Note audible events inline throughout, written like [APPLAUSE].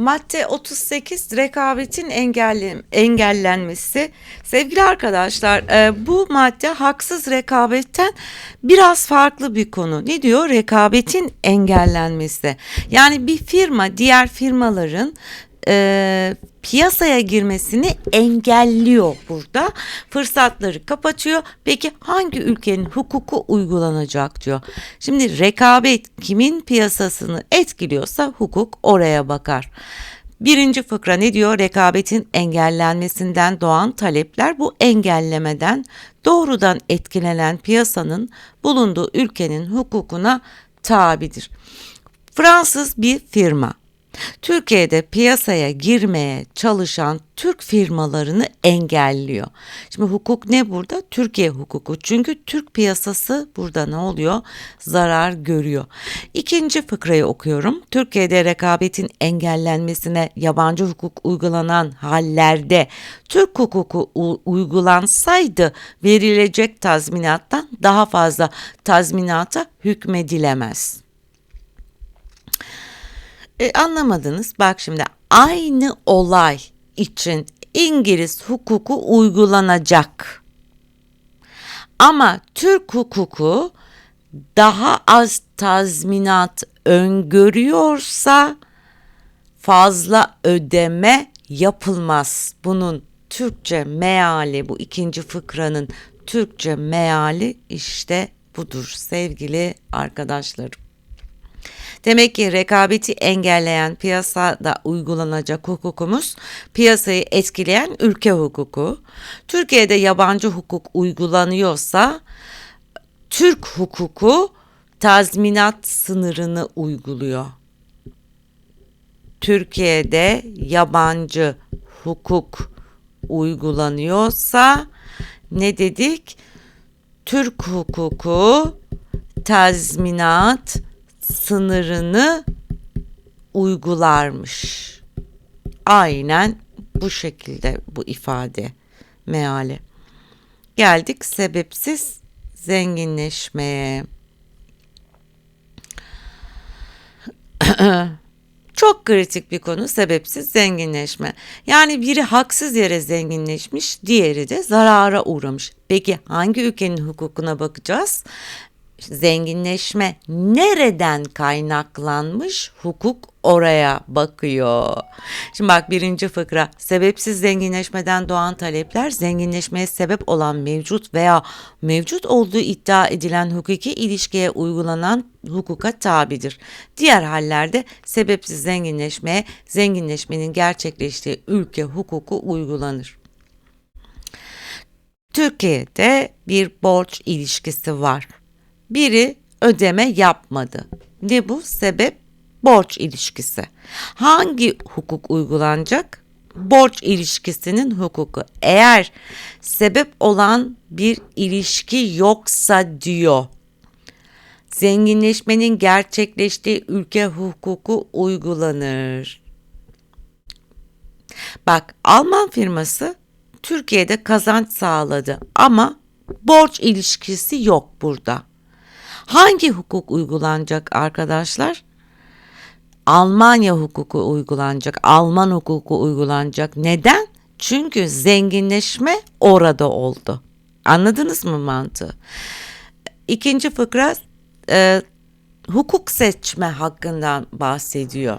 Madde 38 rekabetin engelli, engellenmesi. Sevgili arkadaşlar e, bu madde haksız rekabetten biraz farklı bir konu. Ne diyor? Rekabetin engellenmesi. Yani bir firma diğer firmaların e, piyasaya girmesini engelliyor burada. Fırsatları kapatıyor. Peki hangi ülkenin hukuku uygulanacak diyor. Şimdi rekabet kimin piyasasını etkiliyorsa hukuk oraya bakar. Birinci fıkra ne diyor? Rekabetin engellenmesinden doğan talepler bu engellemeden doğrudan etkilenen piyasanın bulunduğu ülkenin hukukuna tabidir. Fransız bir firma Türkiye'de piyasaya girmeye çalışan Türk firmalarını engelliyor. Şimdi hukuk ne burada? Türkiye hukuku. Çünkü Türk piyasası burada ne oluyor? Zarar görüyor. İkinci fıkrayı okuyorum. Türkiye'de rekabetin engellenmesine yabancı hukuk uygulanan hallerde Türk hukuku uygulansaydı verilecek tazminattan daha fazla tazminata hükmedilemez. E, anlamadınız. Bak şimdi aynı olay için İngiliz hukuku uygulanacak. Ama Türk hukuku daha az tazminat öngörüyorsa fazla ödeme yapılmaz. Bunun Türkçe meali bu ikinci fıkranın Türkçe meali işte budur sevgili arkadaşlarım. Demek ki rekabeti engelleyen piyasada uygulanacak hukukumuz piyasayı etkileyen ülke hukuku. Türkiye'de yabancı hukuk uygulanıyorsa Türk hukuku tazminat sınırını uyguluyor. Türkiye'de yabancı hukuk uygulanıyorsa ne dedik? Türk hukuku tazminat sınırını uygularmış. Aynen bu şekilde bu ifade meali. Geldik sebepsiz zenginleşmeye. [CLEARS THROAT] Çok kritik bir konu sebepsiz zenginleşme. Yani biri haksız yere zenginleşmiş, diğeri de zarara uğramış. Peki hangi ülkenin hukukuna bakacağız? Zenginleşme nereden kaynaklanmış hukuk oraya bakıyor. Şimdi bak birinci fıkra sebepsiz zenginleşmeden doğan talepler zenginleşmeye sebep olan mevcut veya mevcut olduğu iddia edilen hukuki ilişkiye uygulanan hukuka tabidir. Diğer hallerde sebepsiz zenginleşmeye zenginleşmenin gerçekleştiği ülke hukuku uygulanır. Türkiye'de bir borç ilişkisi var biri ödeme yapmadı. Ne bu? Sebep borç ilişkisi. Hangi hukuk uygulanacak? Borç ilişkisinin hukuku. Eğer sebep olan bir ilişki yoksa diyor. Zenginleşmenin gerçekleştiği ülke hukuku uygulanır. Bak Alman firması Türkiye'de kazanç sağladı ama borç ilişkisi yok burada. Hangi hukuk uygulanacak arkadaşlar? Almanya hukuku uygulanacak, Alman hukuku uygulanacak. Neden? Çünkü zenginleşme orada oldu. Anladınız mı mantığı? İkinci fıkra e, hukuk seçme hakkından bahsediyor.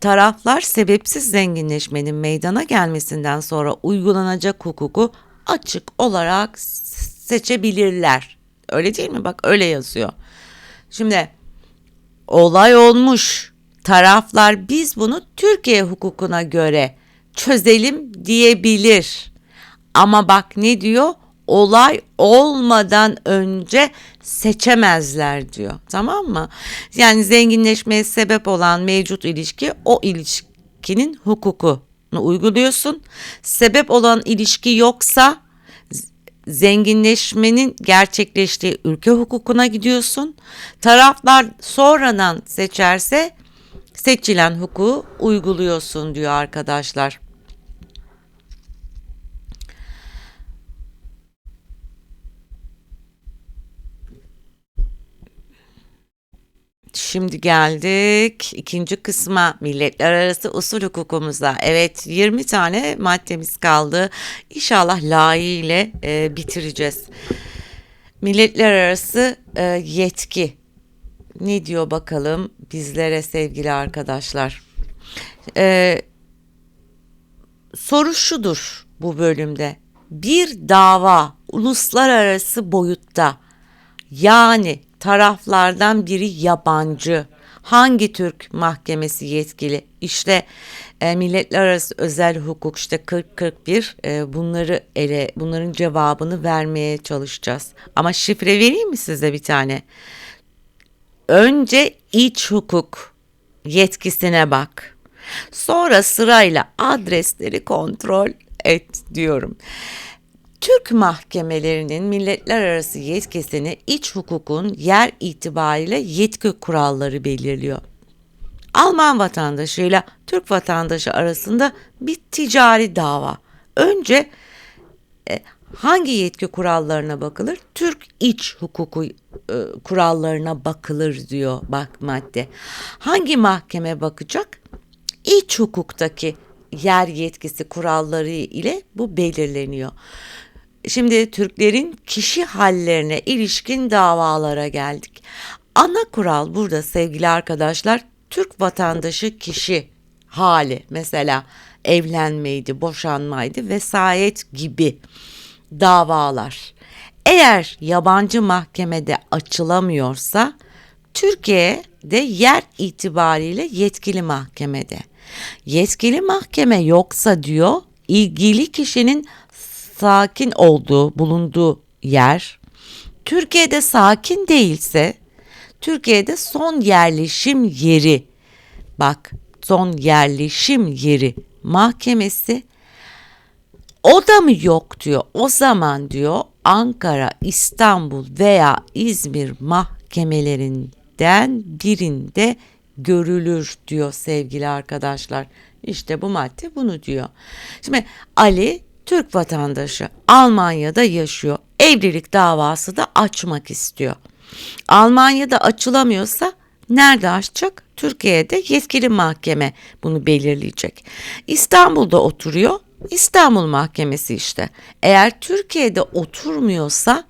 Taraflar sebepsiz zenginleşmenin meydana gelmesinden sonra uygulanacak hukuku açık olarak seçebilirler. Öyle değil mi? Bak öyle yazıyor. Şimdi olay olmuş. Taraflar biz bunu Türkiye hukukuna göre çözelim diyebilir. Ama bak ne diyor? Olay olmadan önce seçemezler diyor. Tamam mı? Yani zenginleşmeye sebep olan mevcut ilişki o ilişkinin hukukunu uyguluyorsun. Sebep olan ilişki yoksa zenginleşmenin gerçekleştiği ülke hukukuna gidiyorsun. Taraflar sonradan seçerse seçilen hukuku uyguluyorsun diyor arkadaşlar. Şimdi geldik ikinci kısma milletler arası usul hukukumuza. Evet 20 tane maddemiz kaldı. İnşallah layığıyla e, bitireceğiz. Milletler arası e, yetki. Ne diyor bakalım bizlere sevgili arkadaşlar. E, soru şudur bu bölümde. Bir dava uluslararası boyutta yani taraflardan biri yabancı. Hangi Türk mahkemesi yetkili? İşte e, milletler arası özel hukuk işte 40-41 e, bunları ele bunların cevabını vermeye çalışacağız. Ama şifre vereyim mi size bir tane? Önce iç hukuk yetkisine bak. Sonra sırayla adresleri kontrol et diyorum. Türk mahkemelerinin milletler arası yetkisini iç hukukun yer itibariyle yetki kuralları belirliyor. Alman vatandaşıyla Türk vatandaşı arasında bir ticari dava. Önce e, hangi yetki kurallarına bakılır? Türk iç hukuku e, kurallarına bakılır diyor bak madde. Hangi mahkeme bakacak? İç hukuktaki yer yetkisi kuralları ile bu belirleniyor. Şimdi Türklerin kişi hallerine ilişkin davalara geldik. Ana kural burada sevgili arkadaşlar Türk vatandaşı kişi hali mesela evlenmeydi, boşanmaydı, vesayet gibi davalar. Eğer yabancı mahkemede açılamıyorsa Türkiye'de yer itibariyle yetkili mahkemede. Yetkili mahkeme yoksa diyor ilgili kişinin sakin olduğu, bulunduğu yer Türkiye'de sakin değilse Türkiye'de son yerleşim yeri bak son yerleşim yeri mahkemesi o da mı yok diyor. O zaman diyor Ankara, İstanbul veya İzmir mahkemelerinden birinde görülür diyor sevgili arkadaşlar. İşte bu madde bunu diyor. Şimdi Ali Türk vatandaşı Almanya'da yaşıyor. Evlilik davası da açmak istiyor. Almanya'da açılamıyorsa nerede açacak? Türkiye'de yetkili mahkeme bunu belirleyecek. İstanbul'da oturuyor. İstanbul Mahkemesi işte. Eğer Türkiye'de oturmuyorsa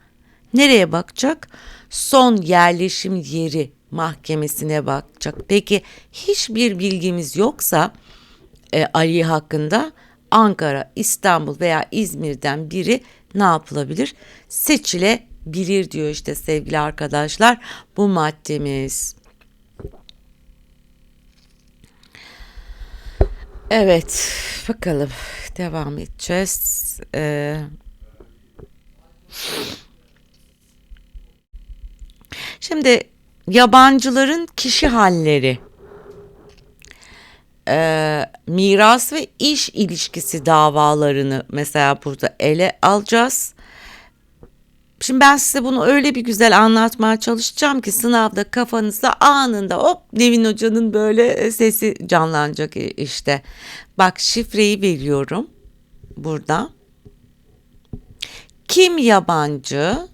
nereye bakacak? Son yerleşim yeri mahkemesine bakacak. Peki hiçbir bilgimiz yoksa e, Ali hakkında Ankara, İstanbul veya İzmir'den biri ne yapılabilir? Seçilebilir diyor işte sevgili arkadaşlar bu maddemiz. Evet bakalım devam edeceğiz. Ee, şimdi yabancıların kişi halleri e, miras ve iş ilişkisi davalarını mesela burada ele alacağız. Şimdi ben size bunu öyle bir güzel anlatmaya çalışacağım ki sınavda kafanızda anında hop Nevin Hoca'nın böyle sesi canlanacak işte. Bak şifreyi veriyorum burada. Kim yabancı?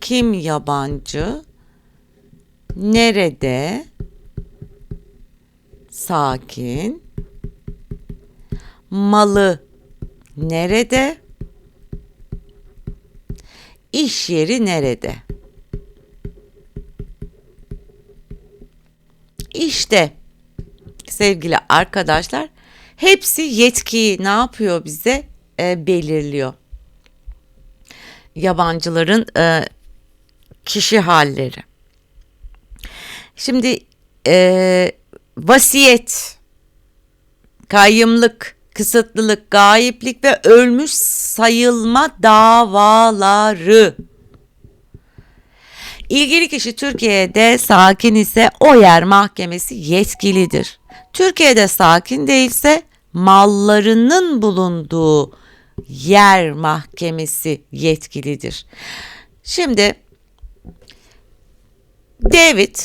Kim yabancı? Nerede? Sakin. Malı nerede? İş yeri nerede? İşte sevgili arkadaşlar hepsi yetkiyi ne yapıyor bize e, belirliyor. Yabancıların e, kişi halleri. Şimdi e, vasiyet, kayyımlık, kısıtlılık, gayiplik ve ölmüş sayılma davaları. İlgili kişi Türkiye'de sakin ise o yer mahkemesi yetkilidir. Türkiye'de sakin değilse mallarının bulunduğu yer mahkemesi yetkilidir. Şimdi David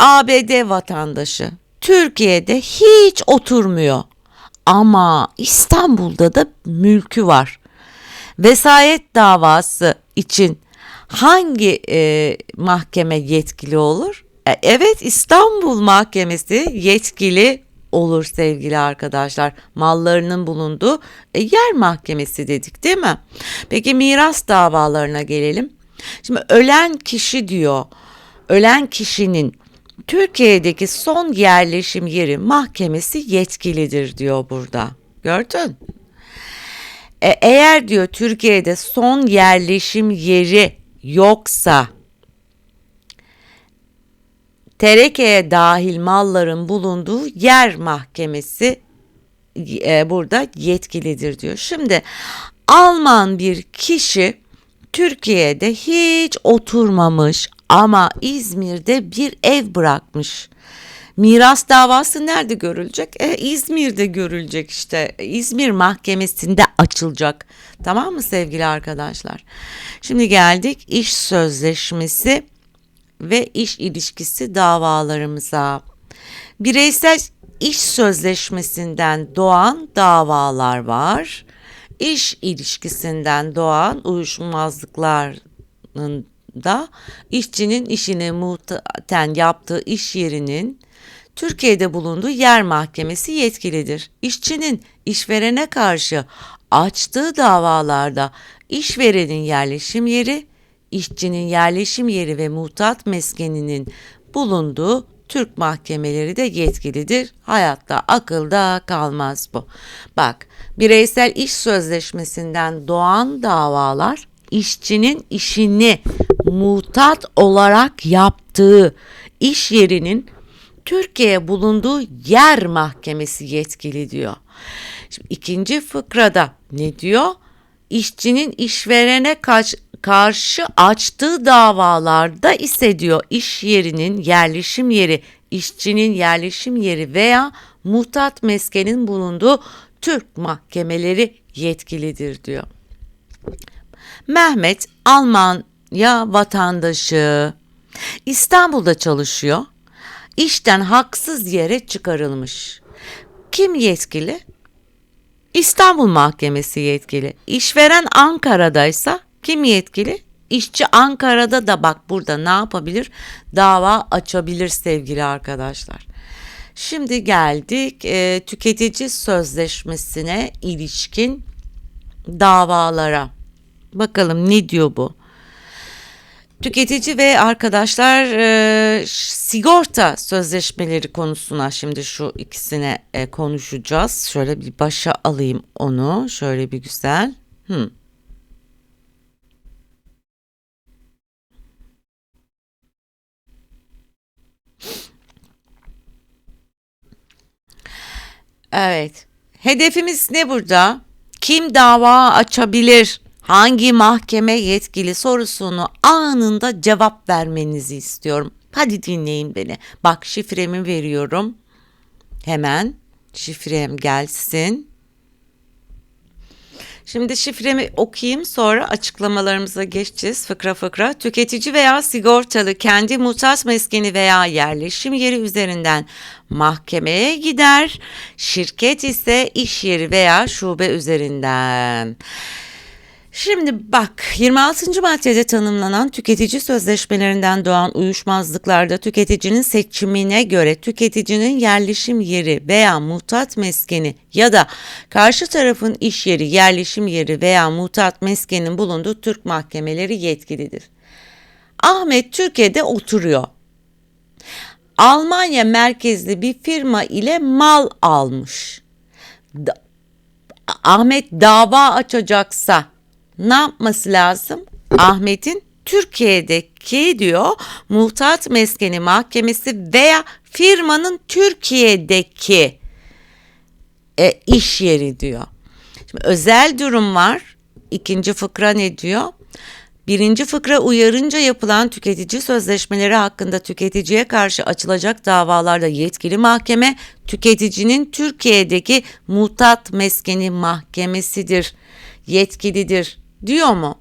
ABD vatandaşı Türkiye'de hiç oturmuyor. Ama İstanbul'da da mülkü var. Vesayet davası için hangi e, mahkeme yetkili olur? E, evet İstanbul Mahkemesi yetkili olur sevgili arkadaşlar. Mallarının bulunduğu e, yer mahkemesi dedik değil mi? Peki miras davalarına gelelim. Şimdi ölen kişi diyor. Ölen kişinin Türkiye'deki son yerleşim yeri mahkemesi yetkilidir diyor burada. Gördün? E, eğer diyor Türkiye'de son yerleşim yeri yoksa terekeye dahil malların bulunduğu yer mahkemesi e, burada yetkilidir diyor. Şimdi Alman bir kişi Türkiye'de hiç oturmamış ama İzmir'de bir ev bırakmış. Miras davası nerede görülecek? E, İzmir'de görülecek işte. İzmir Mahkemesi'nde açılacak. Tamam mı sevgili arkadaşlar? Şimdi geldik iş sözleşmesi ve iş ilişkisi davalarımıza. Bireysel iş sözleşmesinden doğan davalar var. İş ilişkisinden doğan uyuşmazlıkların da işçinin işini muhtaten yaptığı iş yerinin Türkiye'de bulunduğu yer mahkemesi yetkilidir. İşçinin işverene karşı açtığı davalarda işverenin yerleşim yeri, işçinin yerleşim yeri ve muhtat meskeninin bulunduğu Türk mahkemeleri de yetkilidir. Hayatta akılda kalmaz bu. Bak, bireysel iş sözleşmesinden doğan davalar işçinin işini muhtat olarak yaptığı iş yerinin Türkiye bulunduğu yer mahkemesi yetkili diyor. Şimdi ikinci fıkrada ne diyor? İşçinin işverene kaç, karşı açtığı davalarda ise diyor iş yerinin yerleşim yeri, işçinin yerleşim yeri veya muhtat meskenin bulunduğu Türk mahkemeleri yetkilidir diyor. Mehmet Almanya vatandaşı İstanbul'da çalışıyor işten haksız yere çıkarılmış. Kim yetkili? İstanbul Mahkemesi yetkili. İşveren Ankara'daysa kim yetkili? İşçi Ankara'da da bak burada ne yapabilir? Dava açabilir sevgili arkadaşlar. Şimdi geldik e, tüketici sözleşmesine ilişkin davalara. Bakalım ne diyor bu? Tüketici ve arkadaşlar e, sigorta sözleşmeleri konusuna şimdi şu ikisine e, konuşacağız. Şöyle bir başa alayım onu. Şöyle bir güzel. Hmm. Evet. Hedefimiz ne burada? Kim dava açabilir? Hangi mahkeme yetkili sorusunu anında cevap vermenizi istiyorum. Hadi dinleyin beni. Bak şifremi veriyorum. Hemen şifrem gelsin. Şimdi şifremi okuyayım sonra açıklamalarımıza geçeceğiz fıkra fıkra. Tüketici veya sigortalı kendi mutat meskeni veya yerleşim yeri üzerinden mahkemeye gider. Şirket ise iş yeri veya şube üzerinden. Şimdi bak 26. maddede tanımlanan tüketici sözleşmelerinden doğan uyuşmazlıklarda tüketicinin seçimine göre tüketicinin yerleşim yeri veya muhtat meskeni ya da karşı tarafın iş yeri, yerleşim yeri veya muhtat meskenin bulunduğu Türk mahkemeleri yetkilidir. Ahmet Türkiye'de oturuyor. Almanya merkezli bir firma ile mal almış. Da Ahmet dava açacaksa ne yapması lazım? Ahmet'in Türkiye'deki diyor muhtat meskeni mahkemesi veya firmanın Türkiye'deki e, iş yeri diyor. Şimdi özel durum var. İkinci fıkra ne diyor? Birinci fıkra uyarınca yapılan tüketici sözleşmeleri hakkında tüketiciye karşı açılacak davalarda yetkili mahkeme tüketicinin Türkiye'deki muhtat meskeni mahkemesidir, yetkilidir diyor mu?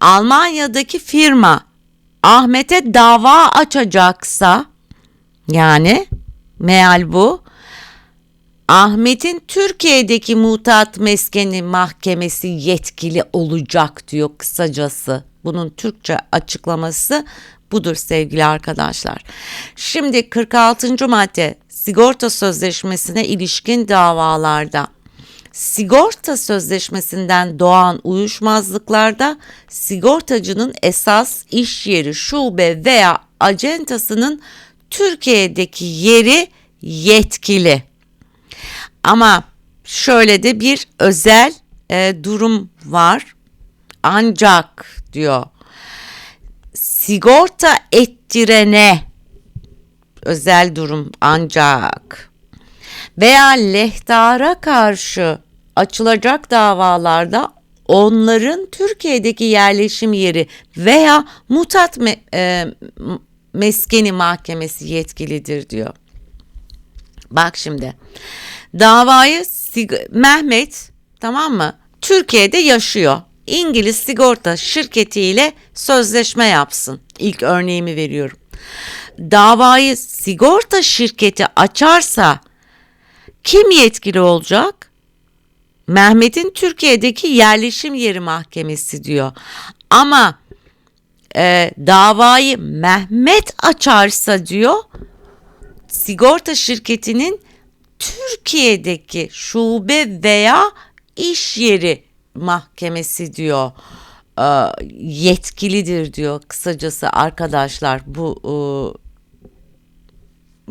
Almanya'daki firma Ahmet'e dava açacaksa yani meal bu. Ahmet'in Türkiye'deki mutat meskeni mahkemesi yetkili olacak diyor kısacası. Bunun Türkçe açıklaması budur sevgili arkadaşlar. Şimdi 46. madde sigorta sözleşmesine ilişkin davalarda sigorta sözleşmesinden doğan uyuşmazlıklarda sigortacının esas iş yeri, şube veya acentasının Türkiye'deki yeri yetkili. Ama şöyle de bir özel e, durum var. Ancak diyor sigorta ettirene özel durum ancak veya lehtara karşı açılacak davalarda onların Türkiye'deki yerleşim yeri veya mutat me- e, meskeni mahkemesi yetkilidir diyor. Bak şimdi davayı Mehmet tamam mı Türkiye'de yaşıyor. İngiliz sigorta şirketiyle sözleşme yapsın. İlk örneğimi veriyorum. Davayı sigorta şirketi açarsa kim yetkili olacak? Mehmet'in Türkiye'deki yerleşim yeri mahkemesi diyor. Ama e, davayı Mehmet açarsa diyor sigorta şirketinin Türkiye'deki şube veya iş yeri mahkemesi diyor e, yetkilidir diyor kısacası arkadaşlar bu e,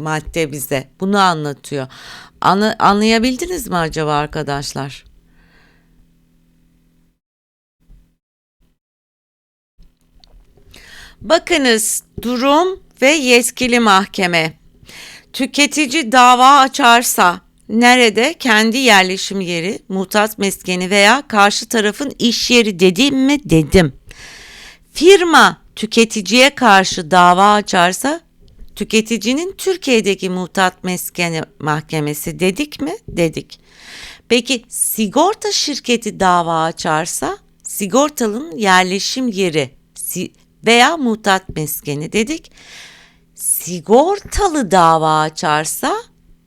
madde bize bunu anlatıyor. Anı, anlayabildiniz mi acaba arkadaşlar? Bakınız durum ve yetkili mahkeme. Tüketici dava açarsa nerede kendi yerleşim yeri, mutat meskeni veya karşı tarafın iş yeri dedim mi dedim. Firma tüketiciye karşı dava açarsa tüketicinin Türkiye'deki mutat meskeni mahkemesi dedik mi? Dedik. Peki sigorta şirketi dava açarsa sigortalının yerleşim yeri veya mutat meskeni dedik. Sigortalı dava açarsa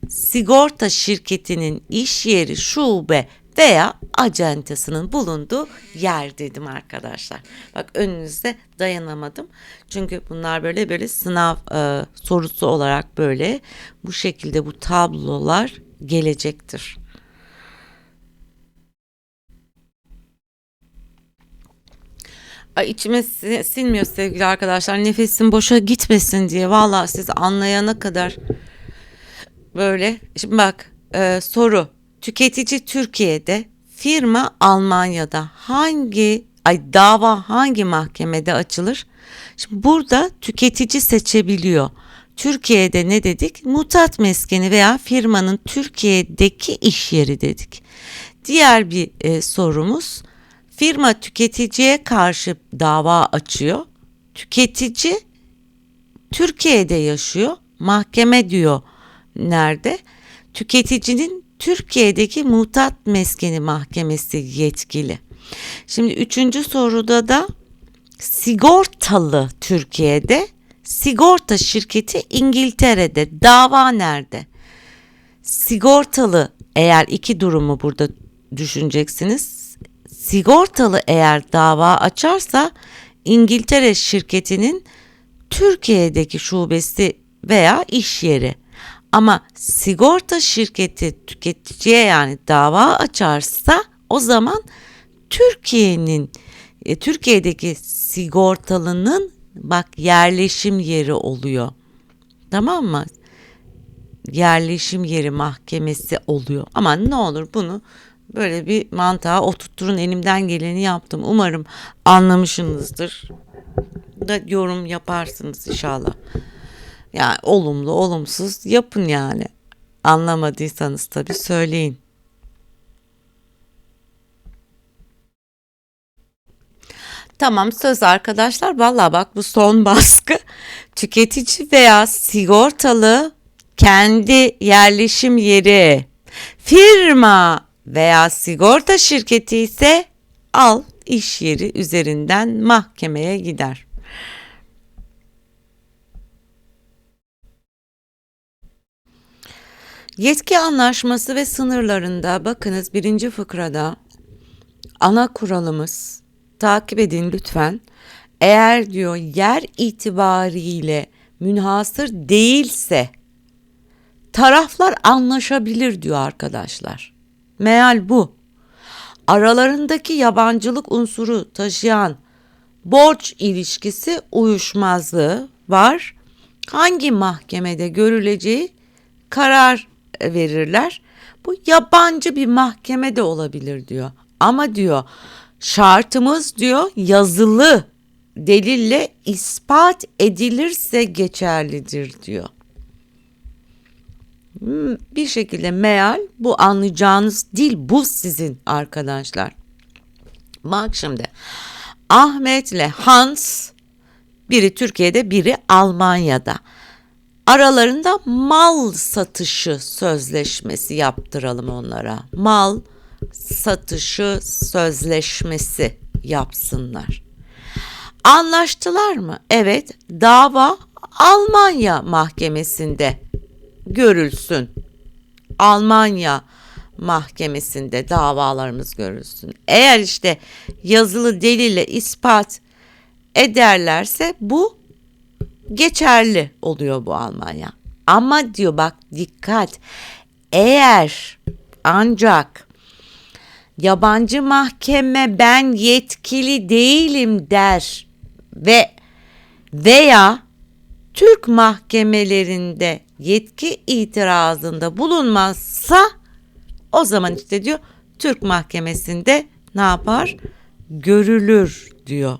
sigorta şirketinin iş yeri, şube veya acentasının bulunduğu yer dedim arkadaşlar. Bak önünüzde dayanamadım. Çünkü bunlar böyle böyle sınav e, sorusu olarak böyle bu şekilde bu tablolar gelecektir. Ay içime sinmiyor sevgili arkadaşlar. Nefesim boşa gitmesin diye. Vallahi siz anlayana kadar böyle. Şimdi bak e, soru. Tüketici Türkiye'de, firma Almanya'da hangi ay dava hangi mahkemede açılır? Şimdi burada tüketici seçebiliyor. Türkiye'de ne dedik? Mutat meskeni veya firmanın Türkiye'deki iş yeri dedik. Diğer bir e, sorumuz firma tüketiciye karşı dava açıyor. Tüketici Türkiye'de yaşıyor. Mahkeme diyor nerede? Tüketicinin Türkiye'deki mutat meskeni mahkemesi yetkili. Şimdi üçüncü soruda da sigortalı Türkiye'de, sigorta şirketi İngiltere'de, dava nerede? Sigortalı eğer iki durumu burada düşüneceksiniz. Sigortalı eğer dava açarsa İngiltere şirketinin Türkiye'deki şubesi veya iş yeri. Ama sigorta şirketi tüketiciye yani dava açarsa o zaman Türkiye'nin e, Türkiye'deki sigortalının bak yerleşim yeri oluyor. Tamam mı? Yerleşim yeri mahkemesi oluyor. Ama ne olur bunu böyle bir mantığa oturtturun elimden geleni yaptım. Umarım anlamışsınızdır. Da yorum yaparsınız inşallah. Yani olumlu olumsuz yapın yani. Anlamadıysanız tabii söyleyin. Tamam söz arkadaşlar. Valla bak bu son [LAUGHS] baskı. Tüketici veya sigortalı kendi yerleşim yeri, firma veya sigorta şirketi ise al iş yeri üzerinden mahkemeye gider. Yetki anlaşması ve sınırlarında bakınız birinci fıkrada ana kuralımız takip edin lütfen. Eğer diyor yer itibariyle münhasır değilse taraflar anlaşabilir diyor arkadaşlar. Meal bu. Aralarındaki yabancılık unsuru taşıyan borç ilişkisi uyuşmazlığı var. Hangi mahkemede görüleceği karar verirler. Bu yabancı bir mahkeme de olabilir diyor. Ama diyor şartımız diyor yazılı delille ispat edilirse geçerlidir diyor. Hmm, Bir şekilde meal bu anlayacağınız dil bu sizin arkadaşlar. Bak şimdi Ahmet ile Hans biri Türkiye'de biri Almanya'da. Aralarında mal satışı sözleşmesi yaptıralım onlara. Mal satışı sözleşmesi yapsınlar. Anlaştılar mı? Evet, dava Almanya mahkemesinde görülsün. Almanya mahkemesinde davalarımız görülsün. Eğer işte yazılı delille ispat ederlerse bu geçerli oluyor bu Almanya. Ama diyor bak dikkat eğer ancak yabancı mahkeme ben yetkili değilim der ve veya Türk mahkemelerinde yetki itirazında bulunmazsa o zaman işte diyor Türk mahkemesinde ne yapar? Görülür diyor.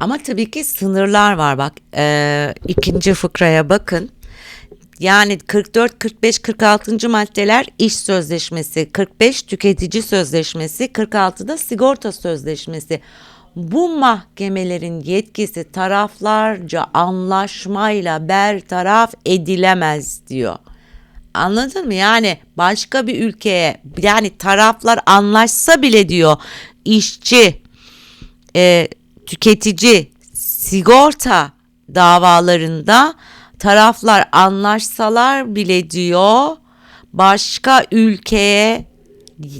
Ama tabii ki sınırlar var bak e, ikinci fıkraya bakın. Yani 44, 45, 46. maddeler iş sözleşmesi, 45 tüketici sözleşmesi, 46'da sigorta sözleşmesi. Bu mahkemelerin yetkisi taraflarca anlaşmayla bertaraf edilemez diyor. Anladın mı? Yani başka bir ülkeye yani taraflar anlaşsa bile diyor işçi, e, tüketici, sigorta davalarında taraflar anlaşsalar bile diyor başka ülkeye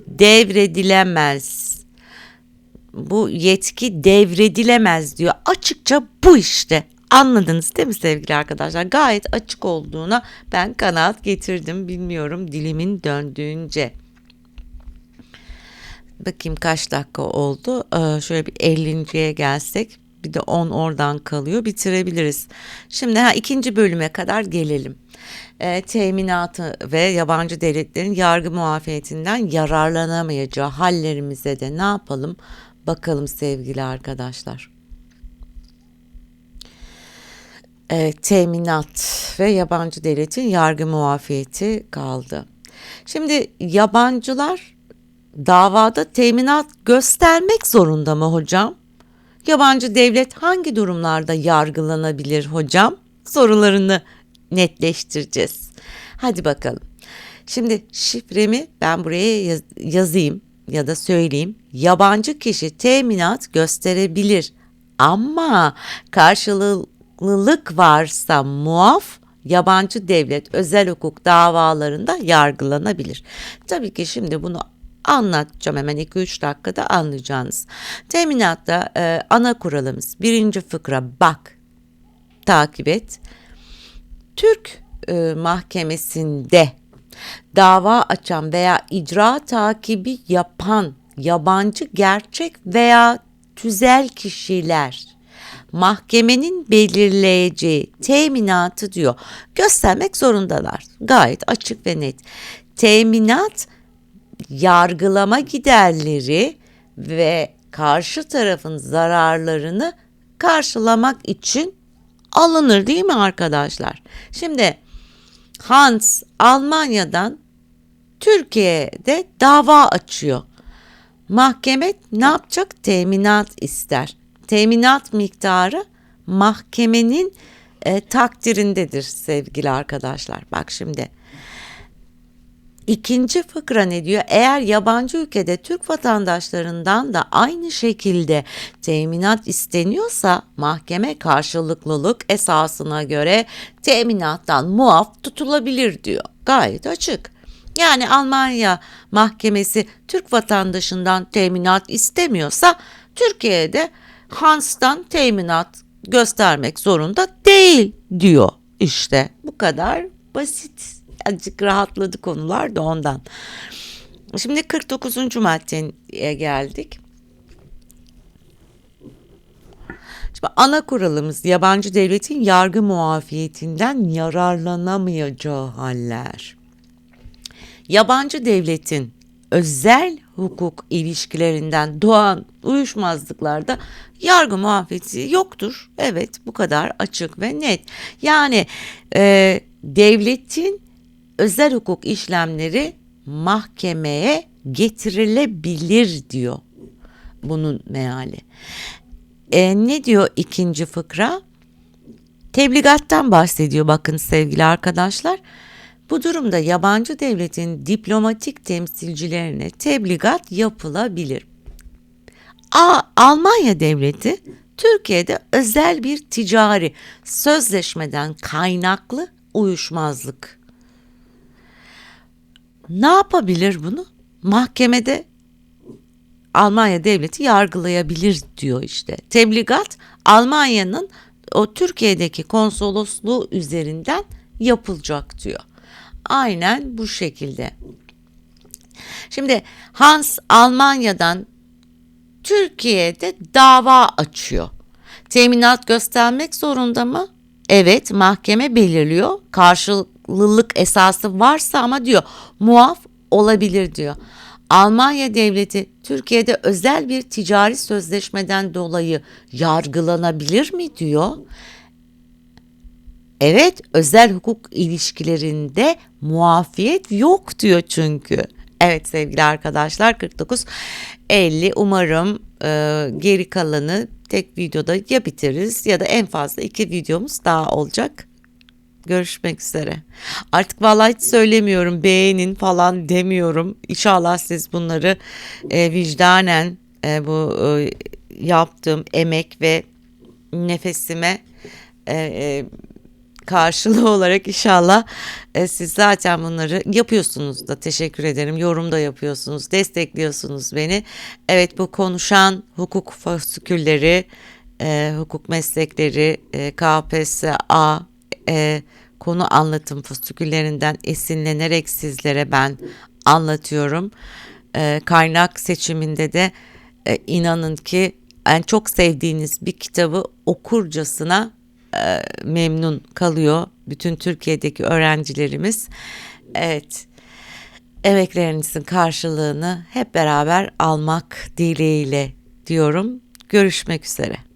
devredilemez. Bu yetki devredilemez diyor. Açıkça bu işte. Anladınız değil mi sevgili arkadaşlar? Gayet açık olduğuna ben kanaat getirdim. Bilmiyorum dilimin döndüğünce. Bakayım kaç dakika oldu. Ee, şöyle bir 50.ye gelsek bir de 10 oradan kalıyor bitirebiliriz. Şimdi ha, ikinci bölüme kadar gelelim. Ee, teminatı ve yabancı devletlerin yargı muafiyetinden yararlanamayacağı hallerimize de ne yapalım bakalım sevgili arkadaşlar. Ee, teminat ve yabancı devletin yargı muafiyeti kaldı. Şimdi yabancılar davada teminat göstermek zorunda mı hocam? Yabancı devlet hangi durumlarda yargılanabilir hocam? Sorularını netleştireceğiz. Hadi bakalım. Şimdi şifremi ben buraya yaz- yazayım ya da söyleyeyim. Yabancı kişi teminat gösterebilir ama karşılıklılık varsa muaf yabancı devlet özel hukuk davalarında yargılanabilir. Tabii ki şimdi bunu anlatacağım hemen 2-3 dakikada anlayacağınız. Teminatta e, ana kuralımız birinci fıkra bak takip et. Türk e, mahkemesinde dava açan veya icra takibi yapan yabancı gerçek veya tüzel kişiler mahkemenin belirleyeceği teminatı diyor göstermek zorundalar. Gayet açık ve net. Teminat yargılama giderleri ve karşı tarafın zararlarını karşılamak için alınır değil mi arkadaşlar? Şimdi Hans Almanya'dan Türkiye'de dava açıyor. Mahkeme ne yapacak? Teminat ister. Teminat miktarı mahkemenin e, takdirindedir sevgili arkadaşlar. Bak şimdi İkinci fıkra ne diyor? Eğer yabancı ülkede Türk vatandaşlarından da aynı şekilde teminat isteniyorsa mahkeme karşılıklılık esasına göre teminattan muaf tutulabilir diyor. Gayet açık. Yani Almanya mahkemesi Türk vatandaşından teminat istemiyorsa Türkiye'de Hans'tan teminat göstermek zorunda değil diyor. İşte bu kadar basit. Azıcık rahatladı konular da ondan. Şimdi 49. maddeye geldik. Şimdi ana kuralımız yabancı devletin yargı muafiyetinden yararlanamayacağı haller. Yabancı devletin özel hukuk ilişkilerinden doğan uyuşmazlıklarda yargı muafiyeti yoktur. Evet bu kadar açık ve net. Yani e, devletin özel hukuk işlemleri mahkemeye getirilebilir diyor bunun meali. E, ne diyor ikinci fıkra? Tebligattan bahsediyor bakın sevgili arkadaşlar. Bu durumda yabancı devletin diplomatik temsilcilerine tebligat yapılabilir. A, Almanya devleti Türkiye'de özel bir ticari sözleşmeden kaynaklı uyuşmazlık. Ne yapabilir bunu? Mahkemede Almanya devleti yargılayabilir diyor işte. Tebligat Almanya'nın o Türkiye'deki konsolosluğu üzerinden yapılacak diyor. Aynen bu şekilde. Şimdi Hans Almanya'dan Türkiye'de dava açıyor. Teminat göstermek zorunda mı? Evet mahkeme belirliyor. Karşılılık esası varsa ama diyor muaf olabilir diyor. Almanya devleti Türkiye'de özel bir ticari sözleşmeden dolayı yargılanabilir mi diyor. Evet, özel hukuk ilişkilerinde muafiyet yok diyor çünkü. Evet sevgili arkadaşlar 49 50 umarım e, geri kalanı tek videoda ya bitiririz ya da en fazla iki videomuz daha olacak. Görüşmek üzere. Artık vallahi hiç söylemiyorum beğenin falan demiyorum. İnşallah siz bunları e, vicdanen e, bu e, yaptığım emek ve nefesime e, e, karşılığı olarak inşallah e, siz zaten bunları yapıyorsunuz da teşekkür ederim. Yorum da yapıyorsunuz, destekliyorsunuz beni. Evet bu konuşan hukuk fasikülleri, e, hukuk meslekleri, e, KPSA, e, konu anlatım fasiküllerinden esinlenerek sizlere ben anlatıyorum. E, kaynak seçiminde de e, inanın ki en çok sevdiğiniz bir kitabı okurcasına e, memnun kalıyor bütün Türkiye'deki öğrencilerimiz. Evet. Emeklerinizin karşılığını hep beraber almak dileğiyle diyorum. Görüşmek üzere.